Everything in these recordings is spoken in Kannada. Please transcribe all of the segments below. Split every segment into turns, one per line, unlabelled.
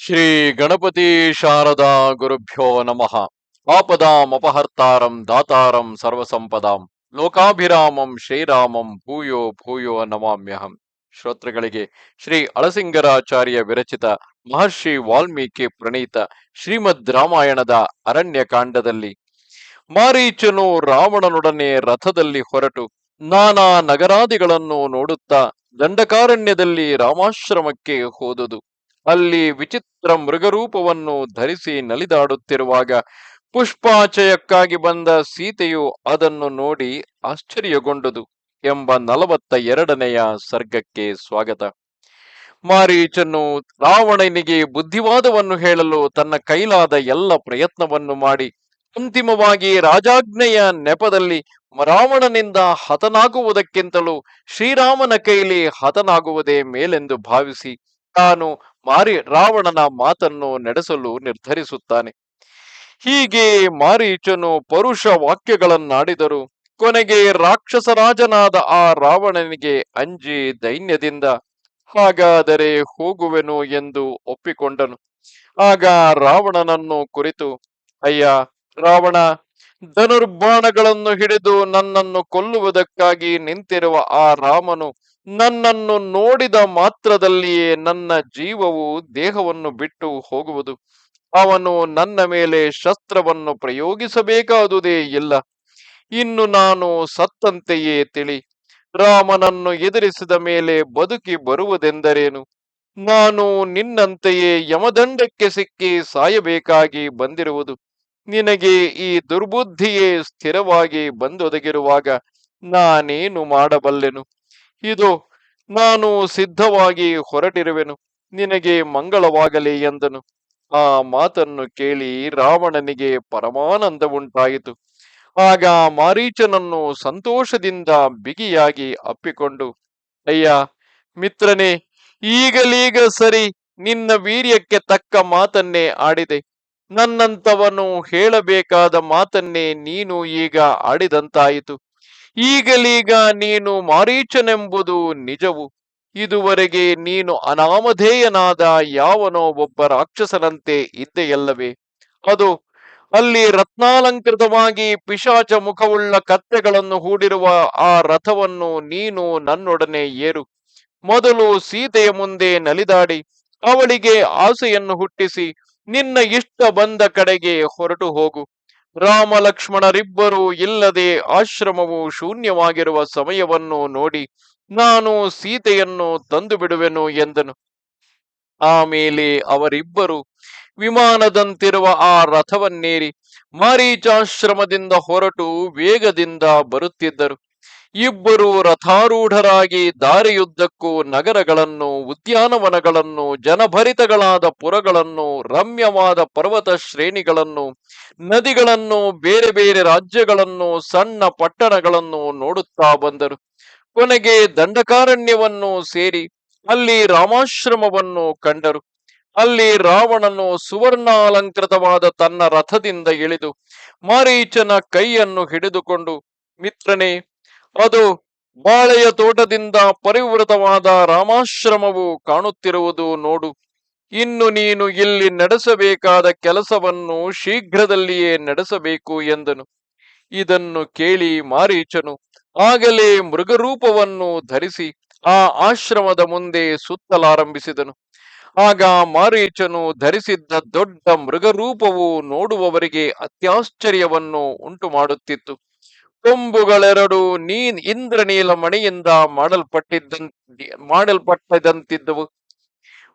ಶ್ರೀ ಗಣಪತಿ ಶಾರದಾ ಗುರುಭ್ಯೋ ನಮಃ. ಆಪದಾಂ ಅಪಹರ್ತಾರಂ ದಾತಾರಂ ಸರ್ವಸಂಪದಾಂ. ಲೋಕಾಭಿರಾಮಂ ಶ್ರೀರಾಮಂ ಭೂಯೋ ಭೂಯೋ ನಮಾಮ್ಯಹಂ. ಶ್ರೋತೃಗಳಿಗೆ ಶ್ರೀ ಅಳಸಿಂಗರಾಚಾರ್ಯ ವಿರಚಿತ ಮಹರ್ಷಿ ವಾಲ್ಮೀಕಿ ಪ್ರಣೀತ ಶ್ರೀಮದ್ ರಾಮಾಯಣದ ಅರಣ್ಯಕಾಂಡದಲ್ಲಿ ಮಾರೀಚನು ರಾವಣನೊಡನೆ ರಥದಲ್ಲಿ ಹೊರಟು ನಾನಾ ನಗರಾದಿಗಳನ್ನು ನೋಡುತ್ತಾ ದಂಡಕಾರಣ್ಯದಲ್ಲಿ ರಾಮಾಶ್ರಮಕ್ಕೆ ಹೋದುದು. ಅಲ್ಲಿ ವಿಚಿತ್ರ ಮೃಗರೂಪವನ್ನು ಧರಿಸಿ ನಲಿದಾಡುತ್ತಿರುವಾಗ ಪುಷ್ಪಾಚಯಕ್ಕಾಗಿ ಬಂದ ಸೀತೆಯು ಅದನ್ನು ನೋಡಿ ಆಶ್ಚರ್ಯಗೊಂಡುದು ಎಂಬ ನಲವತ್ತ ಎರಡನೆಯ ಸರ್ಗಕ್ಕೆ ಸ್ವಾಗತ. ಮಾರೀಚನು ರಾವಣನಿಗೆ ಬುದ್ಧಿವಾದವನ್ನು ಹೇಳಲು ತನ್ನ ಕೈಲಾದ ಎಲ್ಲ ಪ್ರಯತ್ನವನ್ನು ಮಾಡಿ ಅಂತಿಮವಾಗಿ ರಾಜಾಜ್ಞೆಯ ನೆಪದಲ್ಲಿ ರಾವಣನಿಂದ ಹತನಾಗುವುದಕ್ಕಿಂತಲೂ ಶ್ರೀರಾಮನ ಕೈಲಿ ಹತನಾಗುವುದೇ ಮೇಲೆಂದು ಭಾವಿಸಿ ತಾನು ಮಾರಿ ರಾವಣನ ಮಾತನ್ನು ನಡೆಸಲು ನಿರ್ಧರಿಸುತ್ತಾನೆ. ಹೀಗೆ ಮಾರೀಚನು ಪರುಷ ವಾಕ್ಯಗಳನ್ನಾಡಿದರು. ಕೊನೆಗೆ ರಾಕ್ಷಸರಾಜನಾದ ಆ ರಾವಣನಿಗೆ ಅಂಜಿ ದೈನ್ಯದಿಂದ, ಹಾಗಾದರೆ ಹೋಗುವೆನು ಎಂದು ಒಪ್ಪಿಕೊಂಡನು. ಆಗ ರಾವಣನನ್ನು ಕುರಿತು, ಅಯ್ಯ ರಾವಣ, ಧನುರ್ಬಾಣಗಳನ್ನು ಹಿಡಿದು ನನ್ನನ್ನು ಕೊಲ್ಲುವುದಕ್ಕಾಗಿ ನಿಂತಿರುವ ಆ ರಾಮನು ನನ್ನನ್ನು ನೋಡಿದ ಮಾತ್ರದಲ್ಲಿಯೇ ನನ್ನ ಜೀವವು ದೇಹವನ್ನು ಬಿಟ್ಟು ಹೋಗುವುದು. ಅವನು ನನ್ನ ಮೇಲೆ ಶಸ್ತ್ರವನ್ನು ಪ್ರಯೋಗಿಸಬೇಕಾದುದೇ ಇಲ್ಲ. ಇನ್ನು ನಾನು ಸತ್ತಂತೆಯೇ ತಿಳಿ. ರಾಮನನ್ನು ಎದುರಿಸಿದ ಮೇಲೆ ಬದುಕಿ ಬರುವುದೆಂದರೇನು? ನಾನು ನಿನ್ನಂತೆಯೇ ಯಮದಂಡಕ್ಕೆ ಸಿಕ್ಕಿ ಸಾಯಬೇಕಾಗಿ ಬಂದಿರುವುದು. ನಿನಗೆ ಈ ದುರ್ಬುದ್ಧಿಯೇ ಸ್ಥಿರವಾಗಿ ಬಂದೊದಗಿರುವಾಗ ನಾನೇನು ಮಾಡಬಲ್ಲೆನು? ಇದು ನಾನು ಸಿದ್ಧವಾಗಿ ಹೊರಟಿರುವೆನು, ನಿನಗೆ ಮಂಗಳವಾಗಲಿ ಎಂದನು. ಆ ಮಾತನ್ನು ಕೇಳಿ ರಾವಣನಿಗೆ ಪರಮಾನಂದ ಉಂಟಾಯಿತು ಆಗ ಮಾರೀಚನನ್ನು ಸಂತೋಷದಿಂದ ಬಿಗಿಯಾಗಿ ಅಪ್ಪಿಕೊಂಡು, ಅಯ್ಯ, ಮಿತ್ರನೇ, ಈಗಲೀಗ ಸರಿ ನಿನ್ನ ವೀರ್ಯಕ್ಕೆ ತಕ್ಕ ಮಾತನ್ನೇ ಆಡಿದೆ. ನನ್ನಂತವನು ಹೇಳಬೇಕಾದ ಮಾತನ್ನೇ ನೀನು ಈಗ ಆಡಿದಂತಾಯಿತು. ಈಗಲೀಗ ನೀನು ಮಾರೀಚನೆಂಬುದು ನಿಜವು. ಇದುವರೆಗೆ ನೀನು ಅನಾಮಧೇಯನಾದ ಯಾವನೋ ಒಬ್ಬ ರಾಕ್ಷಸನಂತೆ ಇದ್ದೆಯಲ್ಲವೇ? ಅದು ಅಲ್ಲಿ ರತ್ನಾಲಂಕೃತವಾಗಿ ಪಿಶಾಚ ಮುಖವುಳ್ಳ ಕತ್ತೆಗಳನ್ನು ಹೂಡಿರುವ ಆ ರಥವನ್ನು ನೀನು ನನ್ನೊಡನೆ ಏರು. ಮೊದಲು ಸೀತೆಯ ಮುಂದೆ ನಲಿದಾಡಿ, ಅವಳಿಗೆ ಆಸೆಯನ್ನು ಹುಟ್ಟಿಸಿ, ನಿನ್ನ ಇಷ್ಟ ಬಂದ ಕಡೆಗೆ ಹೊರಟು ಹೋಗು. ರಾಮ ಲಕ್ಷ್ಮಣರಿಬ್ಬರೂ ಇಲ್ಲದೆ ಆಶ್ರಮವು ಶೂನ್ಯವಾಗಿರುವ ಸಮಯವನ್ನು ನೋಡಿ ನಾನು ಸೀತೆಯನ್ನು ತಂದು ಬಿಡುವೆನು ಎಂದನು. ಆಮೇಲೆ ಅವರಿಬ್ಬರು ವಿಮಾನದಂತಿರುವ ಆ ರಥವನ್ನೇರಿ ಮಾರೀಚಾಶ್ರಮದಿಂದ ಹೊರಟು ವೇಗದಿಂದ ಬರುತ್ತಿದ್ದರು. ಇಬ್ಬರು ರಥಾರೂಢರಾಗಿ ದಾರಿಯುದ್ದಕ್ಕೂ ನಗರಗಳನ್ನು, ಉದ್ಯಾನವನಗಳನ್ನು, ಜನಭರಿತಗಳಾದ ಪುರಗಳನ್ನು, ರಮ್ಯವಾದ ಪರ್ವತ ಶ್ರೇಣಿಗಳನ್ನು, ನದಿಗಳನ್ನು, ಬೇರೆ ಬೇರೆ ರಾಜ್ಯಗಳನ್ನು, ಸಣ್ಣ ಪಟ್ಟಣಗಳನ್ನು ನೋಡುತ್ತಾ ಬಂದರು. ಕೊನೆಗೆ ದಂಡಕಾರಣ್ಯವನ್ನು ಸೇರಿ ಅಲ್ಲಿ ರಾಮಾಶ್ರಮವನ್ನು ಕಂಡರು. ಅಲ್ಲಿ ರಾವಣನು ಸುವರ್ಣಾಲಂಕೃತವಾದ ತನ್ನ ರಥದಿಂದ ಇಳಿದು ಮಾರೀಚನ ಕೈಯನ್ನು ಹಿಡಿದುಕೊಂಡು, ಮಿತ್ರನೇ ಅದು ಬಾಳೆಯ ತೋಟದಿಂದ ಪರಿವೃತವಾದ ರಾಮಾಶ್ರಮವು ಕಾಣುತ್ತಿರುವುದು ನೋಡು. ಇನ್ನು ನೀನು ಇಲ್ಲಿ ನಡೆಸಬೇಕಾದ ಕೆಲಸವನ್ನು ಶೀಘ್ರದಲ್ಲಿಯೇ ನಡೆಸಬೇಕು ಎಂದನು. ಇದನ್ನು ಕೇಳಿ ಮಾರೀಚನು ಆಗಲೇ ಮೃಗರೂಪವನ್ನು ಧರಿಸಿ ಆ ಆಶ್ರಮದ ಮುಂದೆ ಸುತ್ತಲಾರಂಭಿಸಿದನು. ಆಗ ಮಾರೀಚನು ಧರಿಸಿದ್ದ ದೊಡ್ಡ ಮೃಗರೂಪವು ನೋಡುವವರಿಗೆ ಅತ್ಯಾಶ್ಚರ್ಯವನ್ನು ಉಂಟು ಮಾಡುತ್ತಿತ್ತು ಕೊಂಬುಗಳೆರಡು ನೀ ಇಂದ್ರನೀಲ ಮಣಿಯಿಂದ ಮಾಡಲ್ಪಟ್ಟಿದ್ದ, ಮಾಡಲ್ಪಟ್ಟದಂತಿದ್ದವು.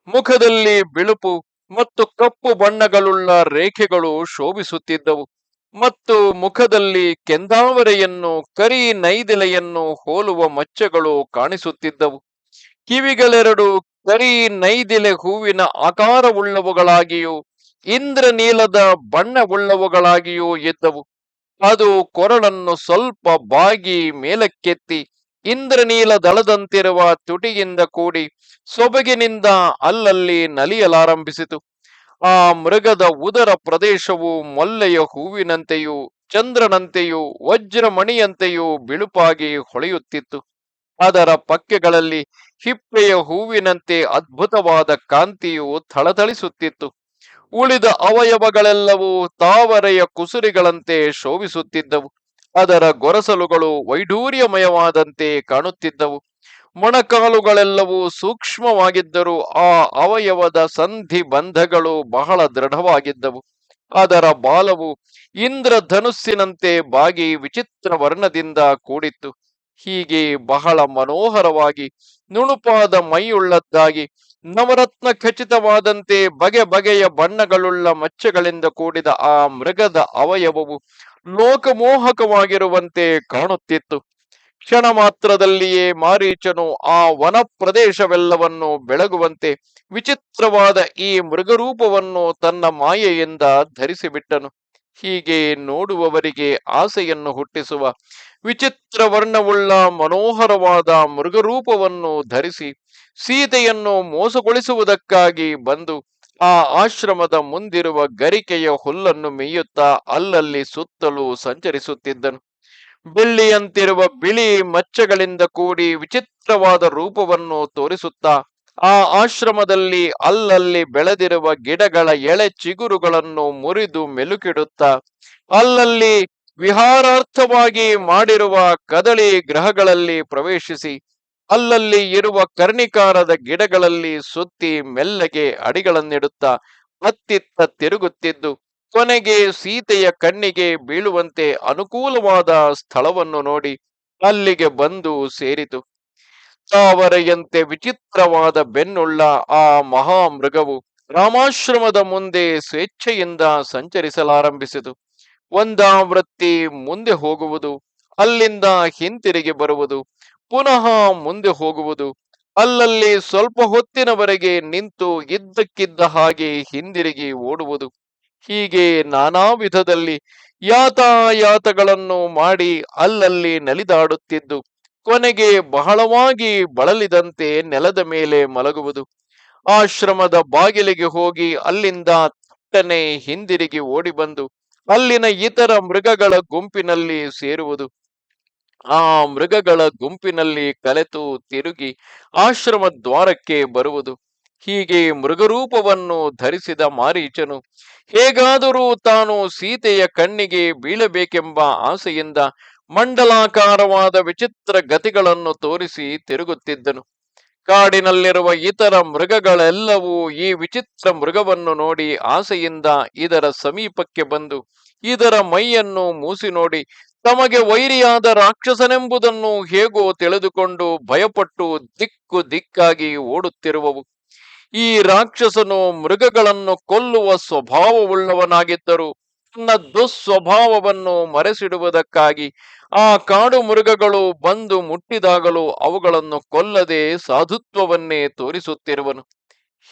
ಮುಖದಲ್ಲಿ ಬಿಳುಪು ಮತ್ತು ಕಪ್ಪು ಬಣ್ಣಗಳುಳ್ಳ ರೇಖೆಗಳು ಶೋಭಿಸುತ್ತಿದ್ದವು. ಮತ್ತು ಮುಖದಲ್ಲಿ ಕೆಂದಾವರೆಯನ್ನು, ಕರಿ ನೈದಿಲೆಯನ್ನು ಹೋಲುವ ಮಚ್ಚೆಗಳು ಕಾಣಿಸುತ್ತಿದ್ದವು. ಕಿವಿಗಳೆರಡು ಕರಿ ನೈದಿಲೆ ಹೂವಿನ ಆಕಾರವುಳ್ಳವುಗಳಾಗಿಯೂ, ಇಂದ್ರನೀಲದ ಬಣ್ಣವುಳ್ಳವುಗಳಾಗಿಯೂ ಇದ್ದವು. ಅದು ಕೊರಳನ್ನು ಸ್ವಲ್ಪ ಬಾಗಿ ಮೇಲಕ್ಕೆತ್ತಿ, ಇಂದ್ರನೀಲ ದಳದಂತಿರುವ ತುಟಿಯಿಂದ ಕೂಡಿ ಸೊಬಗಿನಿಂದ ಅಲ್ಲಲ್ಲಿ ನಲಿಯಲಾರಂಭಿಸಿತು. ಆ ಮೃಗದ ಉದರ ಪ್ರದೇಶವು ಮೊಲ್ಲೆಯ ಹೂವಿನಂತೆಯೂ, ಚಂದ್ರನಂತೆಯೂ, ವಜ್ರಮಣಿಯಂತೆಯೂ ಬಿಳುಪಾಗಿ ಹೊಳೆಯುತ್ತಿತ್ತು. ಅದರ ಪಕ್ಕೆಗಳಲ್ಲಿ ಹಿಪ್ಪೆಯ ಹೂವಿನಂತೆ ಅದ್ಭುತವಾದ ಕಾಂತಿಯು ಥಳಥಳಿಸುತ್ತಿತ್ತು. ಉಳಿದ ಅವಯವಗಳೆಲ್ಲವೂ ತಾವರೆಯ ಕುಸುರಿಗಳಂತೆ ಶೋಭಿಸುತ್ತಿದ್ದವು. ಅದರ ಗೊರಸಲುಗಳು ವೈಡೂರ್ಯಮಯವಾದಂತೆ ಕಾಣುತ್ತಿದ್ದವು. ಮೊಣಕಾಲುಗಳೆಲ್ಲವೂ ಸೂಕ್ಷ್ಮವಾಗಿದ್ದರೂ ಆ ಅವಯವದ ಸಂಧಿ ಬಂಧಗಳು ಬಹಳ ದೃಢವಾಗಿದ್ದವು. ಅದರ ಬಾಲವು ಇಂದ್ರಧನುಸ್ಸಿನಂತೆ ಬಾಗಿ ವಿಚಿತ್ರ ವರ್ಣದಿಂದ ಕೂಡಿತ್ತು. ಹೀಗೆ ಬಹಳ ಮನೋಹರವಾಗಿ ನುಣುಪಾದ ಮೈಯುಳ್ಳದ್ದಾಗಿ ನವರತ್ನ ಖಚಿತವಾದಂತೆ ಬಗೆ ಬಗೆಯ ಬಣ್ಣಗಳುಳ್ಳ ಮಚ್ಚೆಗಳಿಂದ ಕೂಡಿದ ಆ ಮೃಗದ ಅವಯವವು ಲೋಕಮೋಹಕವಾಗಿರುವಂತೆ ಕಾಣುತ್ತಿತ್ತು. ಕ್ಷಣ ಮಾತ್ರದಲ್ಲಿಯೇ ಮಾರೀಚನು ಆ ವನ ಪ್ರದೇಶವೆಲ್ಲವನ್ನು ಬೆಳಗುವಂತೆ ವಿಚಿತ್ರವಾದ ಈ ಮೃಗರೂಪವನ್ನು ತನ್ನ ಮಾಯೆಯಿಂದ ಧರಿಸಿಬಿಟ್ಟನು. ಹೀಗೆ ನೋಡುವವರಿಗೆ ಆಸೆಯನ್ನು ಹುಟ್ಟಿಸುವ ವಿಚಿತ್ರ ವರ್ಣವುಳ್ಳ ಮನೋಹರವಾದ ಮೃಗರೂಪವನ್ನು ಧರಿಸಿ ಸೀತೆಯನ್ನು ಮೋಸಗೊಳಿಸುವುದಕ್ಕಾಗಿ ಬಂದು ಆ ಆಶ್ರಮದ ಮುಂದಿರುವ ಗರಿಕೆಯ ಹುಲ್ಲನ್ನು ಮೇಯುತ್ತಾ ಅಲ್ಲಲ್ಲಿ ಸುತ್ತಲೂ ಸಂಚರಿಸುತ್ತಿದ್ದನು. ಬೆಳ್ಳಿಯಂತಿರುವ ಬಿಳಿ ಮಚ್ಚಗಳಿಂದ ಕೂಡಿ ವಿಚಿತ್ರವಾದ ರೂಪವನ್ನು ತೋರಿಸುತ್ತಾ ಆ ಆಶ್ರಮದಲ್ಲಿ ಅಲ್ಲಲ್ಲಿ ಬೆಳೆದಿರುವ ಗಿಡಗಳ ಎಳೆ ಚಿಗುರುಗಳನ್ನು ಮುರಿದು ಮೆಲುಕಿಡುತ್ತಾ ಅಲ್ಲಲ್ಲಿ ವಿಹಾರಾರ್ಥವಾಗಿ ಮಾಡಿರುವ ಕದಳಿ ಗ್ರಹಗಳಲ್ಲಿ ಪ್ರವೇಶಿಸಿ ಅಲ್ಲಲ್ಲಿ ಇರುವ ಕರ್ಣಿಕಾರದ ಗಿಡಗಳಲ್ಲಿ ಸುತ್ತಿ ಮೆಲ್ಲಗೆ ಅಡಿಗಳನ್ನಿಡುತ್ತಾ ಅತ್ತಿತ್ತ ತಿರುಗುತ್ತಿದ್ದು ಕೊನೆಗೆ ಸೀತೆಯ ಕಣ್ಣಿಗೆ ಬೀಳುವಂತೆ ಅನುಕೂಲವಾದ ಸ್ಥಳವನ್ನು ನೋಡಿ ಅಲ್ಲಿಗೆ ಬಂದು ಸೇರಿತು. ತಾವರೆಯಂತೆ ವಿಚಿತ್ರವಾದ ಬೆನ್ನುಳ್ಳ ಆ ಮಹಾಮೃಗವು ರಾಮಾಶ್ರಮದ ಮುಂದೆ ಸ್ವೇಚ್ಛೆಯಿಂದ ಸಂಚರಿಸಲಾರಂಭಿಸಿತು. ಒಂದಾವೃತ್ತಿ ಮುಂದೆ ಹೋಗುವುದು, ಅಲ್ಲಿಂದ ಹಿಂತಿರುಗಿ ಬರುವುದು ಪುನಃ ಮುಂದೆ ಹೋಗುವುದು. ಅಲ್ಲಲ್ಲಿ ಸ್ವಲ್ಪ ಹೊತ್ತಿನವರೆಗೆ ನಿಂತು ಇದ್ದಕ್ಕಿದ್ದ ಹಾಗೆ ಹಿಂದಿರುಗಿ ಓಡುವುದು. ಹೀಗೆ ನಾನಾ ವಿಧದಲ್ಲಿ ಯಾತಾಯಾತಗಳನ್ನು ಮಾಡಿ ಅಲ್ಲಲ್ಲಿ ನಲಿದಾಡುತ್ತಿದ್ದು, ಕೊನೆಗೆ ಬಹಳವಾಗಿ ಬಳಲಿದಂತೆ ನೆಲದ ಮೇಲೆ ಮಲಗುವುದು. ಆಶ್ರಮದ ಬಾಗಿಲಿಗೆ ಹೋಗಿ ಅಲ್ಲಿಂದ ತಟ್ಟನೆ ಹಿಂದಿರುಗಿ ಓಡಿಬಂದು, ಅಲ್ಲಿನ ಇತರ ಮೃಗಗಳ ಗುಂಪಿನಲ್ಲಿ ಸೇರುವುದು. ಆ ಮೃಗಗಳ ಗುಂಪಿನಲ್ಲಿ ಕಲೆತು ತಿರುಗಿ ಆಶ್ರಮ ದ್ವಾರಕ್ಕೆ ಬರುವುದು. ಹೀಗೆ ಮೃಗರೂಪವನ್ನು ಧರಿಸಿದ ಮಾರೀಚನು, ಹೇಗಾದರೂ ತಾನು ಸೀತೆಯ ಕಣ್ಣಿಗೆ ಬೀಳಬೇಕೆಂಬ ಆಸೆಯಿಂದ ಮಂಡಲಾಕಾರವಾದ ವಿಚಿತ್ರ ಗತಿಗಳನ್ನು ತೋರಿಸಿ ತಿರುಗುತ್ತಿದ್ದನು. ಕಾಡಿನಲ್ಲಿರುವ ಇತರ ಮೃಗಗಳೆಲ್ಲವೂ ಈ ವಿಚಿತ್ರ ಮೃಗವನ್ನು ನೋಡಿ ಆಸೆಯಿಂದ ಇದರ ಸಮೀಪಕ್ಕೆ ಬಂದು, ಇದರ ಮೈಯನ್ನು ಮೂಸಿ ನೋಡಿ ತಮಗೆ ವೈರಿಯಾದ ರಾಕ್ಷಸನೆಂಬುದನ್ನು ಹೇಗೋ ತಿಳಿದುಕೊಂಡು ಭಯಪಟ್ಟು ದಿಕ್ಕು ದಿಕ್ಕಾಗಿ ಓಡುತ್ತಿರುವವು. ಈ ರಾಕ್ಷಸನು ಮೃಗಗಳನ್ನು ಕೊಲ್ಲುವ ಸ್ವಭಾವವುಳ್ಳವನಾಗಿದ್ದರೂ ತನ್ನ ದುಸ್ವಭಾವವನ್ನು ಮರೆಸಿಡುವುದಕ್ಕಾಗಿ ಆ ಕಾಡು ಮೃಗಗಳು ಬಂದು ಮುಟ್ಟಿದಾಗಲೂ ಅವುಗಳನ್ನು ಕೊಲ್ಲದೆ ಸಾಧುತ್ವವನ್ನೇ ತೋರಿಸುತ್ತಿರುವನು.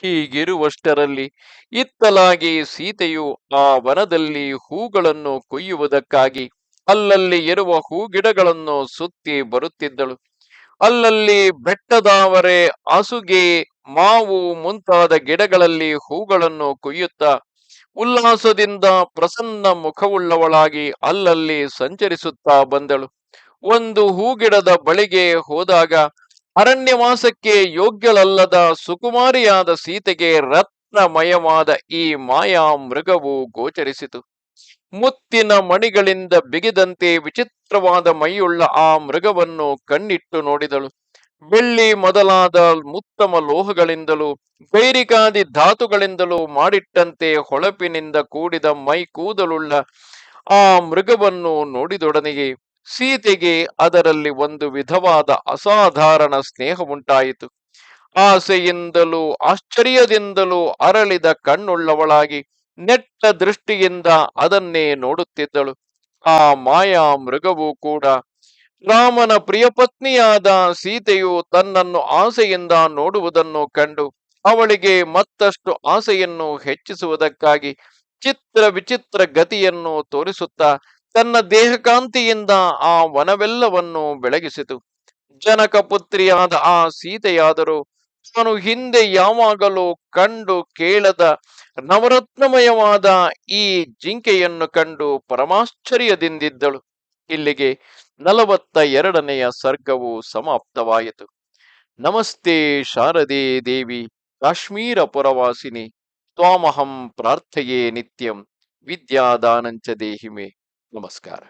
ಹೀಗಿರುವಷ್ಟರಲ್ಲಿ ಇತ್ತಲಾಗಿ ಸೀತೆಯು ಆ ವನದಲ್ಲಿ ಹೂಗಳನ್ನು ಕೊಯ್ಯುವುದಕ್ಕಾಗಿ ಅಲ್ಲಲ್ಲಿ ಇರುವ ಹೂ ಗಿಡಗಳನ್ನು ಸುತ್ತಿ ಬರುತ್ತಿದ್ದಳು. ಅಲ್ಲಲ್ಲಿ ಬೆಟ್ಟದಾವರೆ ಆಸುಗೆ ಮಾವು ಮುಂತಾದ ಗಿಡಗಳಲ್ಲಿ ಹೂಗಳನ್ನು ಕೊಯ್ಯುತ್ತಾ ಉಲ್ಲಾಸದಿಂದ ಪ್ರಸನ್ನ ಮುಖವುಳ್ಳವಳಾಗಿ ಅಲ್ಲಲ್ಲಿ ಸಂಚರಿಸುತ್ತಾ ಬಂದಳು. ಒಂದು ಹೂಗಿಡದ ಬಳಿಗೆ ಹೋದಾಗ ಅರಣ್ಯವಾಸಕ್ಕೆ ಯೋಗ್ಯಳಲ್ಲದ ಸುಕುಮಾರಿಯಾದ ಸೀತೆಗೆ ರತ್ನಮಯವಾದ ಈ ಮಾಯಾ ಮೃಗವು ಗೋಚರಿಸಿತು. ಮುತ್ತಿನ ಮಣಿಗಳಿಂದ ಬಿಗಿದಂತೆ ವಿಚಿತ್ರವಾದ ಮೈಯುಳ್ಳ ಆ ಮೃಗವನ್ನು ಕಣ್ಣಿಟ್ಟು ನೋಡಿದಳು. ಬೆಳ್ಳಿ ಮೊದಲಾದ ಉತ್ತಮ ಲೋಹಗಳಿಂದಲೂ ಗೈರಿಕಾದಿ ಧಾತುಗಳಿಂದಲೂ ಮಾಡಿಟ್ಟಂತೆ ಹೊಳಪಿನಿಂದ ಕೂಡಿದ ಮೈ ಕೂದಲುಳ್ಳ ಆ ಮೃಗವನ್ನು ನೋಡಿದೊಡನೆಗೆ ಸೀತೆಗೆ ಅದರಲ್ಲಿ ಒಂದು ವಿಧವಾದ ಅಸಾಧಾರಣ ಸ್ನೇಹ ಉಂಟಾಯಿತು ಆಸೆಯಿಂದಲೂ ಆಶ್ಚರ್ಯದಿಂದಲೂ ಅರಳಿದ ಕಣ್ಣುಳ್ಳವಳಾಗಿ ನೆಟ್ಟ ದೃಷ್ಟಿಯಿಂದ ಅದನ್ನೇ ನೋಡುತ್ತಿದ್ದಳು. ಆ ಮಾಯಾ ಮೃಗವು ಕೂಡ. ರಾಮನ ಪ್ರಿಯಪತ್ನಿಯಾದ ಸೀತೆಯು ತನ್ನನ್ನು ಆಸೆಯಿಂದ ನೋಡುವುದನ್ನು ಕಂಡು, ಅವಳಿಗೆ ಮತ್ತಷ್ಟು ಆಸೆಯನ್ನು ಹೆಚ್ಚಿಸುವುದಕ್ಕಾಗಿ ಚಿತ್ರ ವಿಚಿತ್ರ ಗತಿಯನ್ನು ತೋರಿಸುತ್ತಾ, ತನ್ನ ದೇಹಕಾಂತಿಯಿಂದ ಆ ವನವೆಲ್ಲವನ್ನು ಬೆಳಗಿಸಿತು. ಜನಕ ಪುತ್ರಿಯಾದ ಆ ಸೀತೆಯಾದರೂ ತಾನು ಹಿಂದೆ ಯಾವಾಗಲೂ ಕಂಡು ಕೇಳದ ನವರತ್ನಮಯವಾದ ಈ ಜಿಂಕೆಯನ್ನು ಕಂಡು ಪರಮಾಶ್ಚರ್ಯದಿಂದಿದ್ದಳು. ಇಲ್ಲಿಗೆ ನಲವತ್ತ ಎರಡನೆಯ ಸರ್ಗವು ಸಮಾಪ್ತವಾಯಿತು. ನಮಸ್ತೆ ಶಾರದೆ ದೇವಿ ಕಾಶ್ಮೀರ ಪುರವಾಸಿನಿ ತ್ವಾಮಹಂ ಪ್ರಾರ್ಥಯೇ ನಿತ್ಯಂ, ವಿದ್ಯಾದಾನಂಚ ದೇಹಿಮೆ. ನಮಸ್ಕಾರ.